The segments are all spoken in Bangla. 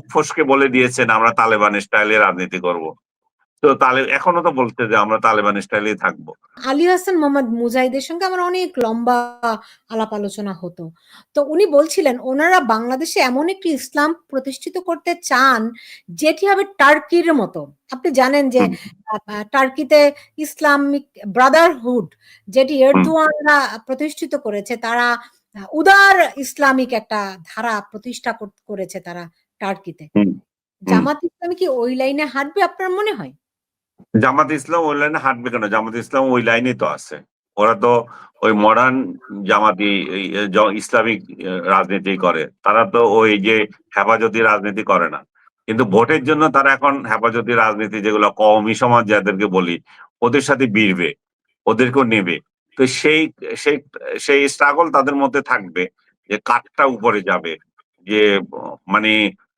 মুখ ফসকে বলে দিয়েছেন আমরা তালেবান স্টাইলে রাজনীতি করব। তো তালে এখনও তো বলতে যে আমরা তালেবান স্টাইলেই থাকব। আলী হাসান মোহাম্মদ মুজাহিদের সঙ্গে আমার অনেক লম্বা আলাপ আলোচনা হতো। তো উনি বলছিলেন ওনারা বাংলাদেশে এমন একটি ইসলাম প্রতিষ্ঠিত করতে চান যেটি হবে টার্কির মতো। আপনি জানেন যে টার্কিতে ইসলামিক ব্রাদারহুড যেটি এরদোয়ানরা প্রতিষ্ঠিত করেছে তারা উদার ইসলামিক একটা ধারা প্রতিষ্ঠা কর- করেছে তারা। টার্কিতে জামাত ইসলামী কি ওই লাইনে হাঁটবে আপনার মনে হয়? জামাত ইসলাম ওই লাইনে হাঁটবে কেন? জামাত ইসলাম ওই লাইনে তো আছে। ওরা তো ওই মডার্ন জামাতি ইসলামিক রাজনীতি করে। তারা তো ওই যে হেফাজতি রাজনীতি করে না। কিন্তু ভোটের জন্য তারা এখন হেফাজতি রাজনীতি যেগুলো কওমি সমাজ যাদেরকে বলি ওদের সাথে বিড়বে ওদেরকেও নেবে। তো সেই সেই সেই স্ট্রাগল তাদের মধ্যে থাকবে যে কাঠটা উপরে যাবে যে মানে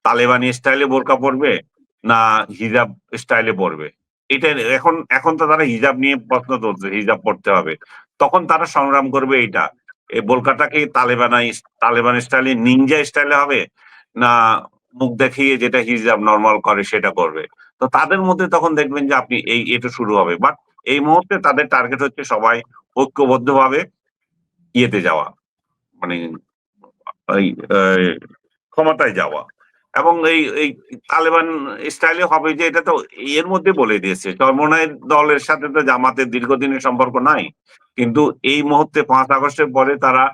তালেবানি স্টাইলে বোরকা পরবে না হিজাব স্টাইলে পরবে? এটা এখন এখন তো তারা হিজাব নিয়ে প্রশ্ন তুলছে, হিজাব পড়তে হবে। তখন তারা সংগ্রাম করবে এইটা। এই বোরকাটাকে তালেবানাই তালেবান স্টাইলে নিনজা স্টাইলে হবে? না মুখ দেখিয়ে যেটা হিজাব নর্মাল করে সেটা করবে? তো তাদের মধ্যে তখন দেখবেন যে আপনি এই, এটা শুরু হবে। বাট এই মুহূর্তে তাদের টার্গেট হচ্ছে সবাই ঐক্যবদ্ধভাবে ইয়েতে যাওয়া। মানে ক্ষমতায় যাওয়া। এবং এই এই তালেবান স্টাইলে হবে যে এটা তো এর মধ্যে বলে দিয়েছে চরমনায়ের দলের সাথে তো জামাতের দীর্ঘদিনের সম্পর্ক নাই। কিন্তু এই মুহূর্তে পাঁচ আগস্টের পরে তারা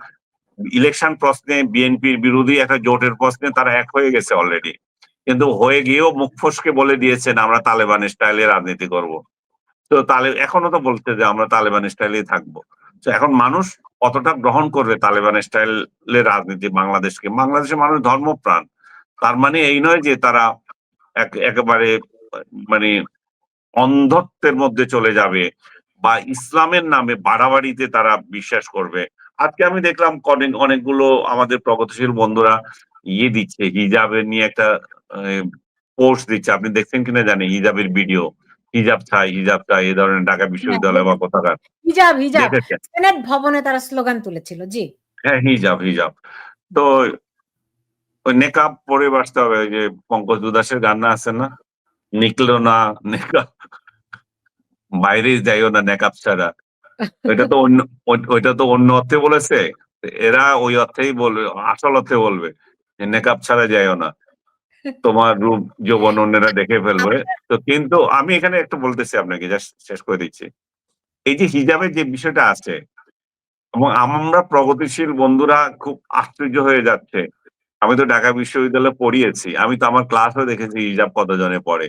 ইলেকশন প্রশ্নে বিএনপির বিরোধী একটা জোটের প্রশ্নে তারা এক হয়ে গেছে অলরেডি কিন্তু হয়ে গিয়েও মুখ ফসকে বলে দিয়েছেন, আমরা তালেবান স্টাইলে রাজনীতি করব। তো তালে, এখনও তো বলতে যে আমরা তালেবান স্টাইলেই থাকব। তো এখন মানুষ কতটা গ্রহণ করবে তালেবান স্টাইলের রাজনীতি বাংলাদেশকে। বাংলাদেশের মানুষ ধর্মপ্রাণ। তার মানে এই নয় যে তারা এক- একেবারে মানে অন্ধত্বের মধ্যে চলে যাবে বা ইসলামের নামে বাড়াবাড়িতে তারা বিশ্বাস করবে। আজকে আমি দেখলাম অনেক অনেকগুলো আমাদের প্রগতিশীল বন্ধুরা ইয়ে দিচ্ছে হিজাবের নিয়ে একটা পোস্ট দিচ্ছে। আপনি দেখছেন কিনা জানি হিজাবের ভিডিও হিজাব চাই হিজাব চাই এই ধরনের ঢাকা বিশ্ববিদ্যালয় বা কোথাকার। হিজাব হিজাব। সেনেট ভবনে তারা স্লোগান তুলেছিল জি। হ্যাঁ হিজাব হিজাব। তো ওই নেকাব পরে বাঁচতে হবে, ওই যে পঙ্কজ উদাসের গান না আছে না? নিকলো না নেকাব বাইরে যাইও না নেকাব ছাড়া। ওইটা তো অন্য ওইটা তো অন্য অর্থে বলেছে। এরা ওই অর্থেই বলবে, আসল অর্থে বলবে যে নেকাব ছাড়া যাইও না। তোমার রূপ যৌবন অন্যরা দেখে ফেলবে। তো কিন্তু আমি এখানে একটু বলতেছি আপনাকে শেষ করে দিচ্ছি। এই যে হিজাবের যে বিষয়টা আছে, এবং আমরা প্রগতিশীল বন্ধুরা খুব আশ্চর্য হয়ে যাচ্ছে। আমি তো ঢাকা বিশ্ববিদ্যালয়ে পড়িয়েছি, আমি তো আমার ক্লাসও দেখেছি হিজাব কতজনে পড়ে।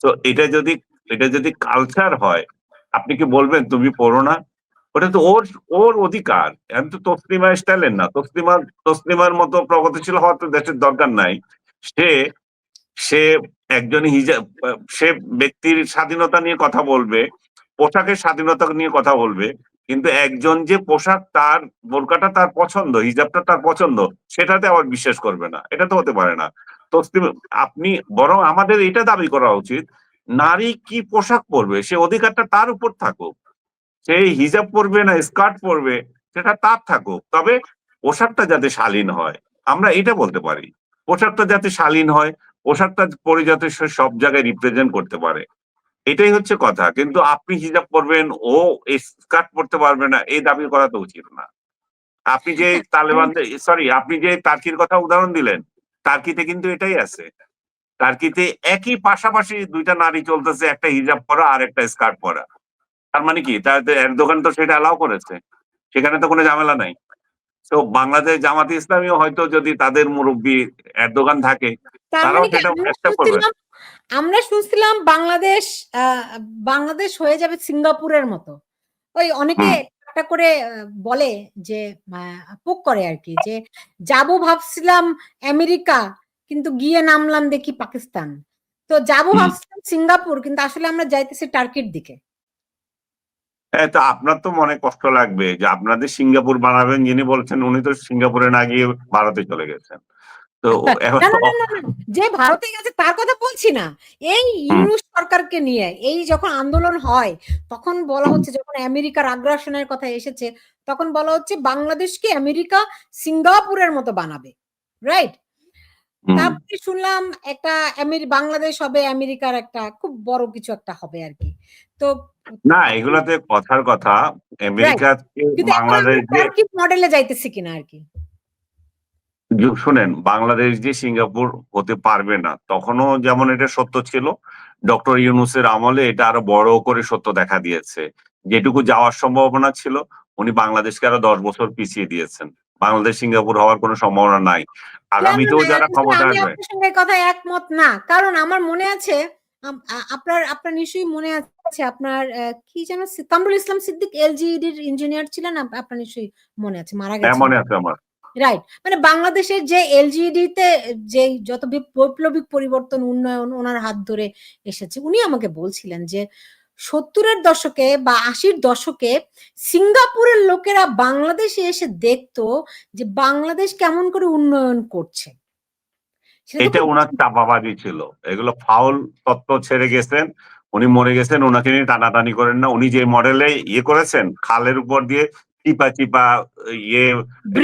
তো এটা যদি এটা যদি কালচার হয়, আপনি কি বলবেন, তুমি পড়ো না? ওটা তো ওর ওর অধিকার। আমি তো তসলিমা স্টাইলের না। তসলিমা তসলিমার মতো প্রগতিশীল হওয়ার তো দেশের দরকার নাই। সে সে একজন হিজাব সে ব্যক্তির স্বাধীনতা নিয়ে কথা বলবে, পোশাকের স্বাধীনতা নিয়ে কথা বলবে কিন্তু একজন যে পোশাক তার বোরকাটা তার পছন্দ, হিজাবটা তার পছন্দ, সেটাতে আবার বিশ্বাস করবে না। এটা তো হতে পারে না। তসলিম, আপনি বরং আমাদের এটা দাবি করা উচিত, নারী কি পোশাক পরবে, সে অধিকারটা তার উপর থাকুক। সে হিজাব পরবে না, স্কার্ট পরবে, সেটা তার থাকুক। তবে পোশাকটা যাতে শালীন হয়, আমরা এটা বলতে পারি। পোশাকটা যাতে শালীন হয়, পোশাকটা পরে যাতে সে সব জায়গায় রিপ্রেজেন্ট করতে পারে। এটাই হচ্ছে কথা। কিন্তু আপনি হিজাব পরবেন ও স্কার্ট পরতে পারবে না এই দাবি করা তো উচিত না। আপনি যে তালেবান সরি আপনি যে টার্কির কথা উদাহরণ দিলেন টার্কিতে কিন্তু এটাই আছে। টার্কিতে একই পাশাপাশি দুইটা নারী চলতেছে একটা হিজাব পরা আর একটা স্কার্ট পরা। তার মানে কি? তার দোকান তো সেটা অ্যালাউ করেছে। সেখানে তো কোনো ঝামেলা নাই। তো বাংলাদেশ জামাতে ইসলামীও হয়তো যদি তাদের মুরব্বী এরদোগান থাকে তার মানে আমরা শুনছিলাম বাংলাদেশ বাংলাদেশ হয়ে যাবে সিঙ্গাপুরের মতো। ওই অনেকে একটা করে বলে যে পোক করে আর কি যে যাব ভাবছিলাম আমেরিকা কিন্তু গিয়ে নামলাম দেখি পাকিস্তান। তো যাব। ভাবছিলাম সিঙ্গাপুর কিন্তু আসলে আমরা যাইতেছি টার্কির দিকে। হ্যাঁ তো আপনার তো মনে কষ্ট লাগবে যে আপনাদের সিঙ্গাপুর বানাবেন যিনি বলছেন উনি তো সিঙ্গাপুরে না গিয়ে ভারতে চলে গেছেন। তো না, যে ভারতে গেছে তার কথা বলছি না। এই ইউনুস সরকারকে নিয়ে এই যখন আন্দোলন হয় তখন বলা হচ্ছে যখন আমেরিকার আগ্রাসনের কথা এসেছে তখন বলা হচ্ছে বাংলাদেশকে আমেরিকা সিঙ্গাপুরের মতো বানাবে রাইট তারপরে শুনলাম একটা বাংলাদেশ হবে আমেরিকার একটা খুব বড় কিছু একটা হবে আর কি। তো না এগুলাতে কথার কথা। আমেরিকাতে কিন্তু এখন আমরা বাংলাদেশ মডেলে যাইতেছি কিনা আরকি। যু- শুনেন বাংলাদেশ যে সিঙ্গাপুর হতে পারবে না। তখনও যেমন এটা সত্য ছিল ডক্টর ইউনুসের আমলে এটা আরও বড় করে সত্য দেখা দিয়েছে। যেটুকু যাওয়ার সম্ভাবনা ছিল উনি বাংলাদেশকে আরও দশ বছর পিছিয়ে দিয়েছেন। বাংলাদেশ সিঙ্গাপুর হওয়ার কোনো সম্ভাবনা নাই। আগামীতেও যারা ক্ষমতা আসবে কথায় একমত না। কারণ আমার মনে আছে আপনার আপনার নিশ্চয়ই মনে আছে আপনার কি যেন কামরুল ইসলাম সিদ্দিক এলজিইডির ইঞ্জিনিয়ার ছিলেন আপনার নিশ্চয়ই মনে আছে মারা হ্যাঁ গেছেন। মনে আছে আমার। রাইট মানে বাংলাদেশের যে এলজিইডি তে যে যত বৈপ্লবিক পরিবর্তন উন্নয়ন ওনার হাত ধরে এসেছে উনি আমাকে বলছিলেন যে সত্তরের দশকে বা আশির দশকে সিঙ্গাপুরের লোকেরা বাংলাদেশে এসে দেখতো যে বাংলাদেশ কেমন করে উন্নয়ন করছে। এটা ওনার চাপাবাজি ছিল। এগুলো ফাউল তত্ত্ব ছেড়ে গেছেন উনি মরে গেছেন ওনাকে নিয়ে টানাটানি করেন না। উনি যে মডেলে ইয়ে করেছেন খালের উপর দিয়ে চিপা চিপা ইয়ে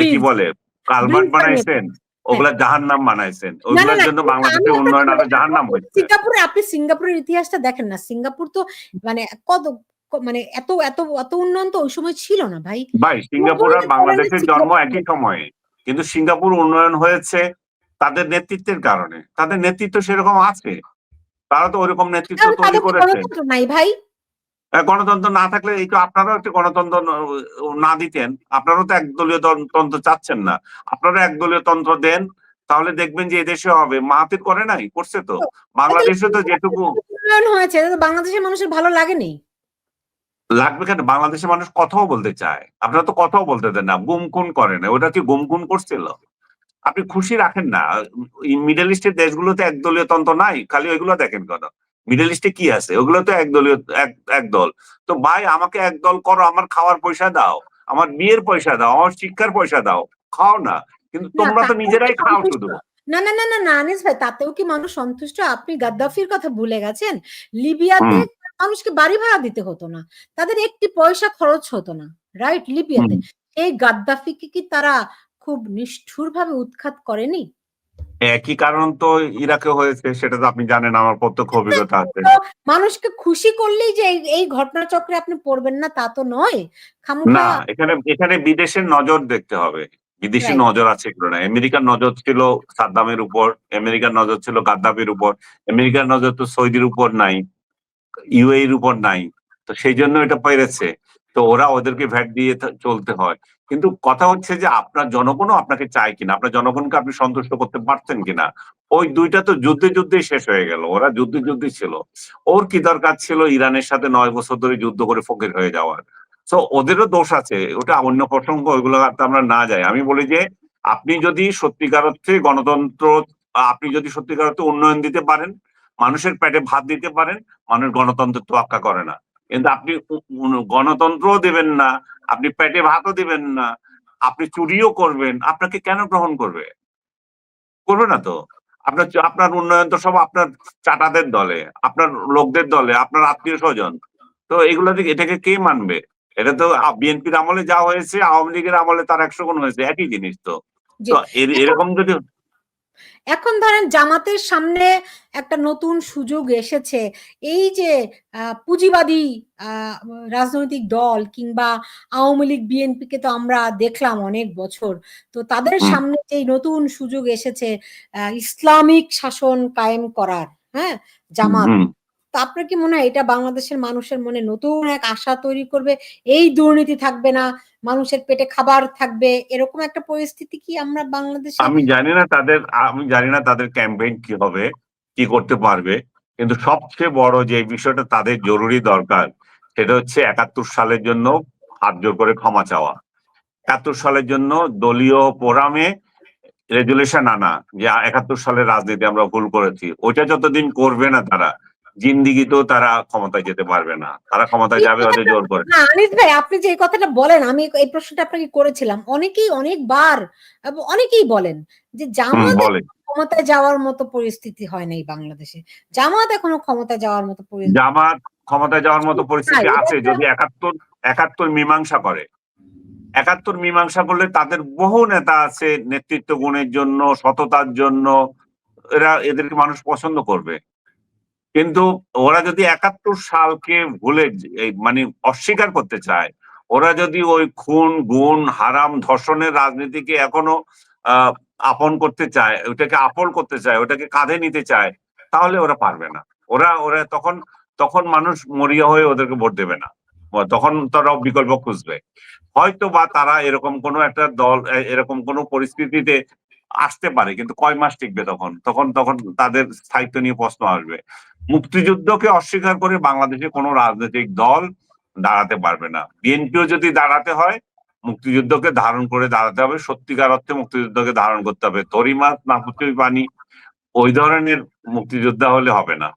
কি বলে? কালভার্ট বানাইছেন ওগুলা জাহান নাম বানাইছেন। হ্যাঁ। ওগুলোর জন্য বাংলাদেশের উন্নয়ন আরও জাহান নাম আপনি সিঙ্গাপুরে আপনি সিঙ্গাপুরের ইতিহাসটা দেখেন না? সিঙ্গাপুর তো মানে কত মানে এত এত এত উন্নয়ন তো ওই সময় ছিল না ভাই। ভাই সিঙ্গাপুর আর বাংলাদেশের জন্ম একই সময়ে। কিন্তু সিঙ্গাপুর উন্নয়ন হয়েছে তাদের নেতৃত্বের কারণে। তাদের নেতৃত্ব সেরকম আছে। তারা তো ওরকম নেতৃত্ব তৈরি করেছে। নাই ভাই। গণতন্ত্র না থাকলে এই তো আপনারাও একটি গণতন্ত্র না দিতেন। আপনারাও তো একদলীয় তন্ত্র চাচ্ছেন না। আপনারা একদলীয় তন্ত্র দেন তাহলে দেখবেন যে এদেশে হবে। মাহাতির করে নাই করছে তো। বাংলাদেশে তো যেটুকু হয়েছে বাংলাদেশের মানুষের ভালো লাগেনি লাগবে কেন? বাংলাদেশের মানুষ কথাও বলতে চায়। আপনারা তো কথাও বলতে দেন না। গুমকুন করে না ওটা কি গুমকুন করছিল? আপনি খুশি রাখেন না। মিডল ইস্টের দেশগুলোতে একদলীয় তন্ত্র নাই। খালি ওইগুলো দেখেন কেন? মিডল ইস্টে কি আছে? ওগুলো তো একদলীয় এক এক দল তো ভাই আমাকে এক দল করো আমার খাওয়ার পয়সা দাও। আমার বিয়ের পয়সা দাও আমার শিক্ষার পয়সা দাও। খাও না। কিন্তু তোমরা তো নিজেরাই খাও শুধু। না না না না না আনিস ভাই তাতেও কি মানুষ সন্তুষ্ট? আপনি গাদ্দাফির কথা ভুলে গেছেন? লিবিয়াতে মানুষকে বাড়ি ভাড়া দিতে হতো না। তাদের একটি পয়সা খরচ হতো না রাইট লিবিয়াতে। এই গাদ্দাফিকে কি তারা খুব নিষ্ঠুরভাবে উৎখাত করেনি? একই কারণ তো ইরাকে হয়েছে সেটা তো আপনি জানেন আমার প্রত্যক্ষ অভিজ্ঞতা আছে। মানুষকে খুশি করলেই যে এই- এই ঘটনাচক্রে আপনি পড়বেন না তা তো নয়। না এখানে এখানে বিদেশের নজর দেখতে হবে। বিদেশি নজর আছে না। আমেরিকার নজর ছিল সাদ্দামের উপর আমেরিকার নজর ছিল গাদ্দাফির উপর আমেরিকার নজর তো সৌদির উপর নাই ইউএর উপর নাই। তো সেই জন্য এটা পেরেছে। তো ওরা ওদেরকে ভ্যাট দিয়ে চলতে হয়। কিন্তু কথা হচ্ছে যে আপনার জনগণও আপনাকে চায় কিনা, আপনার জনগণকে আপনি সন্তুষ্ট করতে পারছেন কিনা, ওই দুইটা তো যুদ্ধে যুদ্ধেই শেষ হয়ে গেল, ওরা যুদ্ধে যুদ্ধে ছিল। ওর কি দরকার ছিল ইরানের সাথে নয় বছর ধরে যুদ্ধ করে ফকির হয়ে যাওয়ার? তো ওদেরও দোষ আছে, ওটা অন্য প্রসঙ্গ, ওইগুলো আমরা না যাই। আমি বলি যে, আপনি যদি সত্যিকার অর্থে গণতন্ত্র, আপনি যদি সত্যিকার অর্থে উন্নয়ন দিতে পারেন, মানুষের পেটে ভাত দিতে পারেন, মানুষ গণতন্ত্রের তোয়াক্কা করে না। কিন্তু আপনি গণতন্ত্রও দেবেন না আপনি পেটে ভাতও দিবেন না আপনি চুরিও করবেন আপনাকে কেন গ্রহণ করবে? করবে না তো? আপনার আপনার উন্নয়ন তো সব আপনার চাটাদের দলে আপনার লোকদের দলে আপনার আত্মীয় স্বজন। তো এগুলো এটাকে কে মানবে? এটা তো বিএনপির আমলে যা হয়েছে আওয়ামী লীগের আমলে তার একশো গুণ হয়েছে একই জিনিস তো। এরকম যদি এখন ধরেন জামাতের সামনে একটা নতুন সুযোগ এসেছে। এই যে পুঁজিবাদী আহ, রাজনৈতিক দল কিংবা আওয়ামী লীগ বিএনপি কে তো আমরা দেখলাম অনেক বছর। তো তাদের সামনে যে নতুন সুযোগ এসেছে আহ, ইসলামিক শাসন কায়েম করার হ্যাঁ জামাত। তো আপনার কি মনে হয় এটা বাংলাদেশের মানুষের মনে নতুন এক আশা তৈরি করবে? এই দুর্নীতি থাকবে না, মানুষের পেটে খাবার থাকবে, এরকম একটা পরিস্থিতি কি আমরা বাংলাদেশে? আমি জানি না তাদের, আমি জানি না তাদের ক্যাম্পেইন কি হবে, কি করতে পারবে, কিন্তু সবচেয়ে বড় যে বিষয়টা তাদের জরুরি দরকার, সেটা হচ্ছে একাত্তর সালের জন্য হাত জোর করে ক্ষমা চাওয়া। একাত্তর সালের জন্য দলীয় ফোরামে রেজুলেশন আনা, যে একাত্তর সালের রাজনীতি আমরা ভুল করেছি। ওইটা যতদিন করবে না তারা জিন্দিগিতেও তারা ক্ষমতায় যেতে পারবে না। তারা ক্ষমতায় যাবে ওদের জোর করে। না আনিস ভাই আপনি যে এই কথাটা বলেন আমি এই প্রশ্নটা আপনাকে করেছিলাম। অনেকেই অনেকবার অনেকেই বলেন যে জামাত ক্ষমতায় যাওয়ার মতো পরিস্থিতি হয় নাই বাংলাদেশে। জামাত এখনও ক্ষমতায় যাওয়ার মতো পরিস্থিতি জামাত ক্ষমতায় যাওয়ার মতো পরিস্থিতি আছে যদি একাত্তর একাত্তর মীমাংসা করে। একাত্তর মীমাংসা করলে তাদের বহু নেতা আছে নেতৃত্ব গুণের জন্য সততার জন্য। এরা এদেরকে মানুষ পছন্দ করবে। কিন্তু ওরা যদি একাত্তর সালকে ভুলে মানে অস্বীকার করতে চায়, ওরা যদি ওই খুন, গুণ, হারাম, ধর্ষণের রাজনীতিকে এখনও আপন করতে চায়, ওটাকে আপন করতে চায়, ওটাকে কাঁধে নিতে চায়, তাহলে ওরা পারবে না। ওরা ওরা তখন তখন মানুষ মরিয়া হয়ে ওদেরকে ভোট দেবে না। তখন তারা বিকল্প খুঁজবে। হয়তো বা তারা এরকম কোনো একটা দল এরকম কোনো পরিস্থিতিতে আসতে পারে, কিন্তু কয় মাস টিকবে তখন? তখন তখন তাদের স্থায়িত্ব নিয়ে প্রশ্ন আসবে। মুক্তিযুদ্ধকে অস্বীকার করে বাংলাদেশে কোনো রাজনৈতিক দল দাঁড়াতে পারবে না। বিএনপিও যদি দাঁড়াতে হয়, মুক্তিযুদ্ধকে ধারণ করে দাঁড়াতে হবে। সত্যিকার অর্থে মুক্তিযুদ্ধকে ধারণ করতে হবে। তরিমাত না পানি ওই ধরনের মুক্তিযোদ্ধা হলে হবে না।